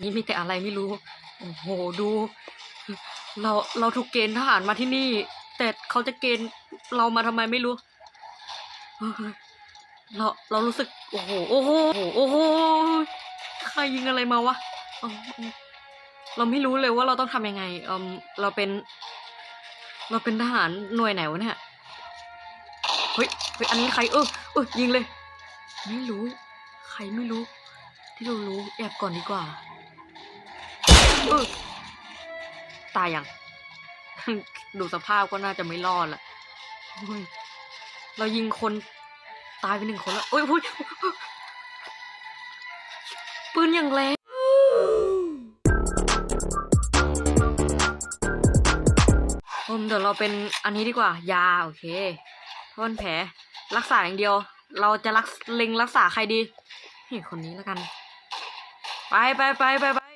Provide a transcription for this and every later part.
นี่มีแต่อะไรไม่รู้ โอ้โห ดู เราเราถูกเกณฑ์ทหารมาที่นี่ แต่เขาจะเกณฑ์เรามาทำไมไม่รู้ เราเรารู้สึก โอ้โห โอ้โห โอ้โห ใครยิงอะไรมาวะ เราไม่รู้เลยว่าเราต้องทำยังไงเอเราเป็น เราเป็นทหารหน่วยไหนวะเนี่ย เฮ้ย เฮ้ย อันนี้ใคร เออเออยิงเลย ไม่รู้ ใครไม่รู้ ที่เรารู้แอบก่อนดีกว่า ตายยัง ดูสภาพก็น่าจะไม่รอดละเรายิงคนตายไปหนึ่งคนแล้วเอ้ยเฮ้ยปืนอย่างแรงผมเดี๋ยวเราเป็นอันนี้ดีกว่า ยา โอเคพ่นแผล รักษาอย่างเดียว เราจะรักเล็งรักษาใครดีนี่คนนี้แล้วกัน ไปไปไปไปไป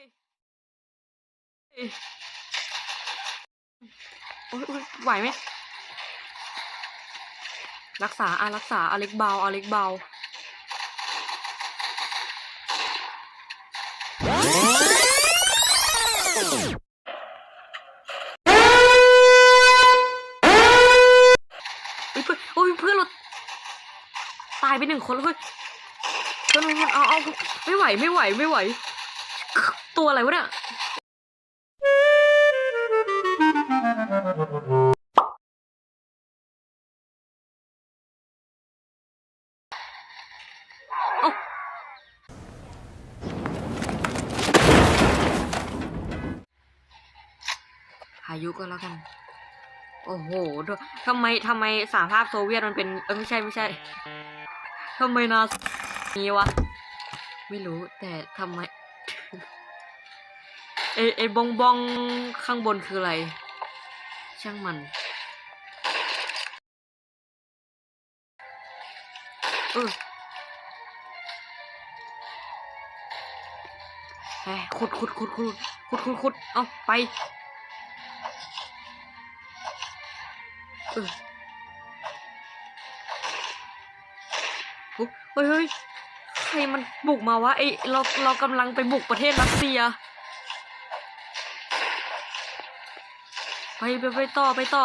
โอ๊ยไหวไหมรักษาอะรักษาอเล็กเบาอเล็กเบาเฮ้ยเพื่อนโอ้ยเพื่อนเราตายไปหนึ่งคนแล้วเพื่อนเพื่อนเอาเอาไม่ไหวไม่ไหวไม่ไหว ตัวอะไรวะเนี่ย ยุก็แล้วกัน โอ้โหทำไมทำไมสหภาพโซเวียตมันเป็น เออไม่ใช่ไม่ใช่ทำไมนานี้วะ ไม่รู้แต่ทำไมไอไอบองบองข้างบนคืออะไร ช่างมันเออแหมขุดขุดขุดขุดขุดขุดขุดเอาไป เฮ้ยเฮ้ยเฮ้ยใครมันบุกมาวะไอเราเรากำลังไปบุกประเทศรัสเซีย ไปไปไปต่อไปต่อ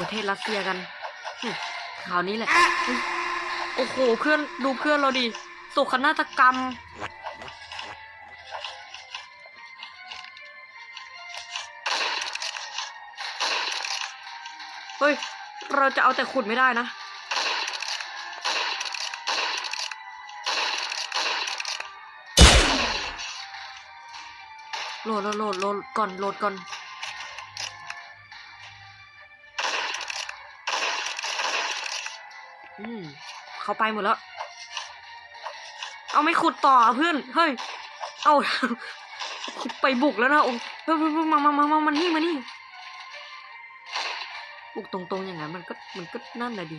ประเทศรัสเซียกัน หึข่าวนี้แหละเฮ้ยโอ้โห เพื่อนดูเพื่อนเราดิโศกนาฏกรรม เฮ้ย เราจะเอาแต่ขุดไม่ได้นะโหลดโหลดโหลดโหลดก่อนโหลดก่อน อืมเขาไปหมดแล้ว เอาไม่ขุดต่อเพื่อน เฮ้ย เอาไปบุกแล้วนะโอ้เฮ้ยมามามามามานี่มานี่ บุกตรงๆอย่างนั้นมันก็มันก็นั่นแหละดิ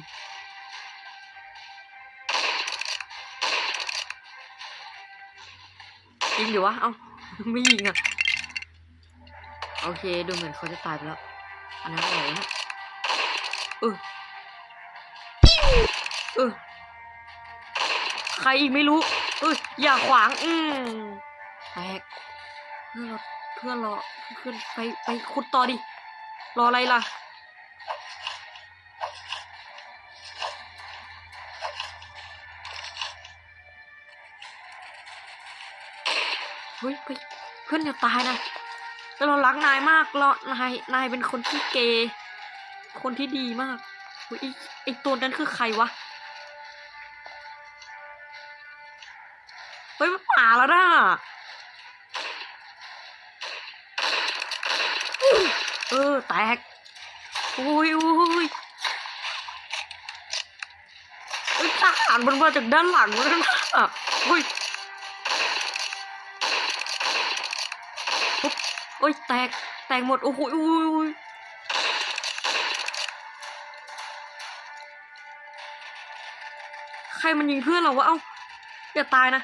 ยิงเดี๋ยวะ เอาไม่ยิงอะ โอเค ดูเหมือนเขาจะตายไปแล้ว อันนั้นอะไรนะเออ เออใครอีกไม่รู้เอออย่าขวาง อืมแตกเพื่อนเราเพื่อนรอเพื่อนไปไปขุดต่อดิ รออะไรล่ะ เฮ้ยไปเพื่อนอย่าตายนะแล้วเรารักนายมากเรานายนายเป็นคนที่เก คนที่ดีมากเฮ้ยอ้ไอตัวนั้นคือใครวะ ฮ้ยมันป่าแล้วนะเออแตกโอ้ยอ้ยเฮ้ยทหารมันมาจากด้านหลังมันนะเฮ้ยโอ้ยแตก แตกหมด โอ้โหโอ้ยโอ้ยใครมันยิงเพื่อนเราวะ เอ้า อย่าตายนะ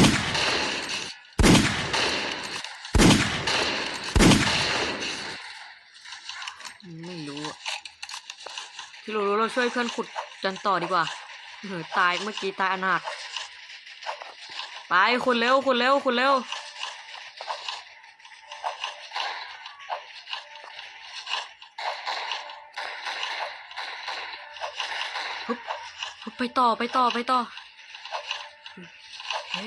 เราช่วยเพื่อนขุดกันต่อดีกว่าเฮ้ยตายเมื่อกี้ตายอนาถไปคุณเร็วคุณเร็วคุณเร็วฮึบฮึบไปต่อไปต่อไปต่อเฮ้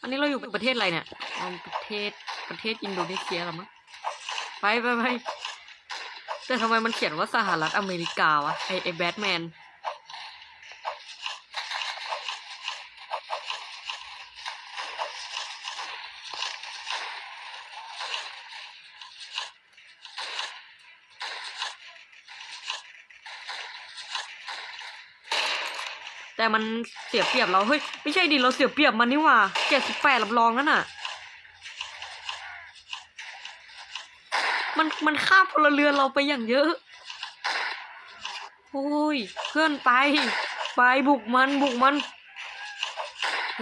อันนี้เราอยู่ประเทศอะไรเนี่ย ประเทศประเทศอินโดนีเซียหรอมั้งไปไปไป แต่ทำไมมันเขียนว่าสหรัฐอเมริกาวะไอไอแบทแมนแต่มันเสียเปรียบเรา เฮ้ย ไม่ใช่ดิเราเสียเปรียบมันนี่หว่าเจ็ดสิบแปดรับรองนั่นน่ะ มันมันฆ่าพลเรือนเราไปอย่างเยอะ โอ้ย เพื่อนไป ไปบุกมันบุกมัน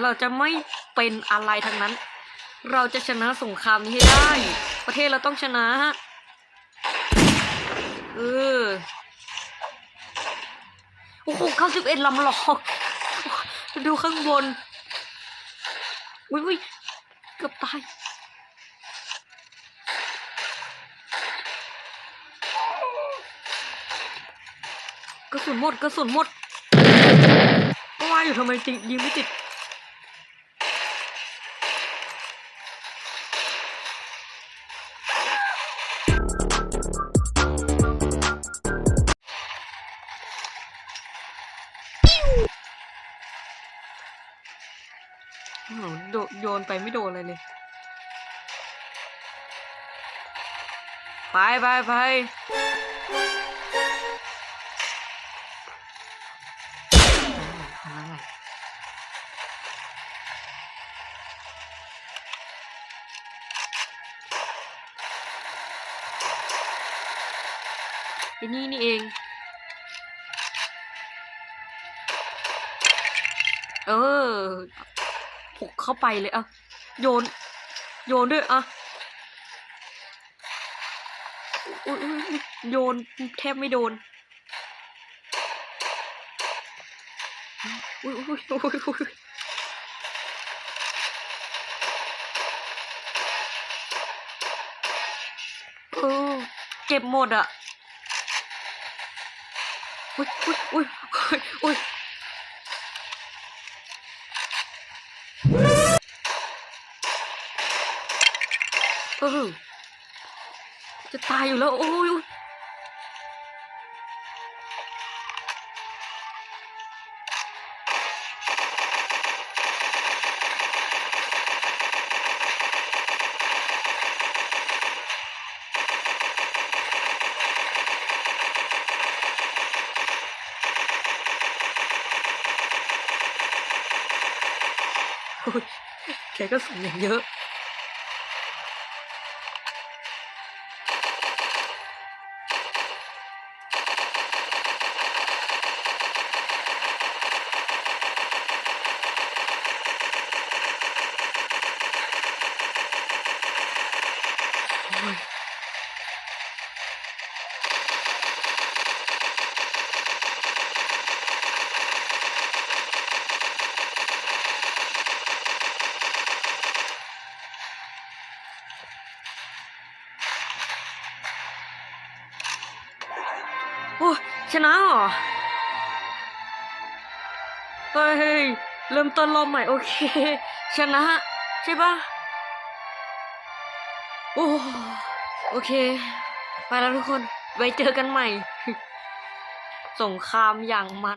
เราจะไม่เป็นอะไรทั้งนั้น เราจะชนะสงครามนี้ให้ได้ ประเทศเราต้องชนะเออโอ้โหเก้าสิบเอ็ดลำหลอกดูข้างบน อุ้ยอุ้ยเกือบตาย กระสุนหมดกระสุนหมดว่าอยู่ทำไมจริงยิงไม่ติดโอ้โหโดโยนไปไม่โดนอะไรเลยไปไปไป ไอ้นี่นี่เอง เออปุกเข้าไปเลยอะโยน โยนด้วยอะโยนแทบไม่โดนอุ๊ยอุ๊ยอุ๊ยอุ๊ยเออเจ็บหมดอะ อุ๊ยอุ๊ยอุ๊ยอุ๊ยอุ๊ยเออจะตายอยู่แล้วโอ้ย แกก็ส่งอย่างเยอะโอ้ยโอ้ชนะเหรอ เฮ้ย เริ่มต้นรอบใหม่โอเค ชนะ ใช่ปะโอ้โอเค ไปแล้วทุกคน ไว้เจอกันใหม่ สงครามอย่างมัน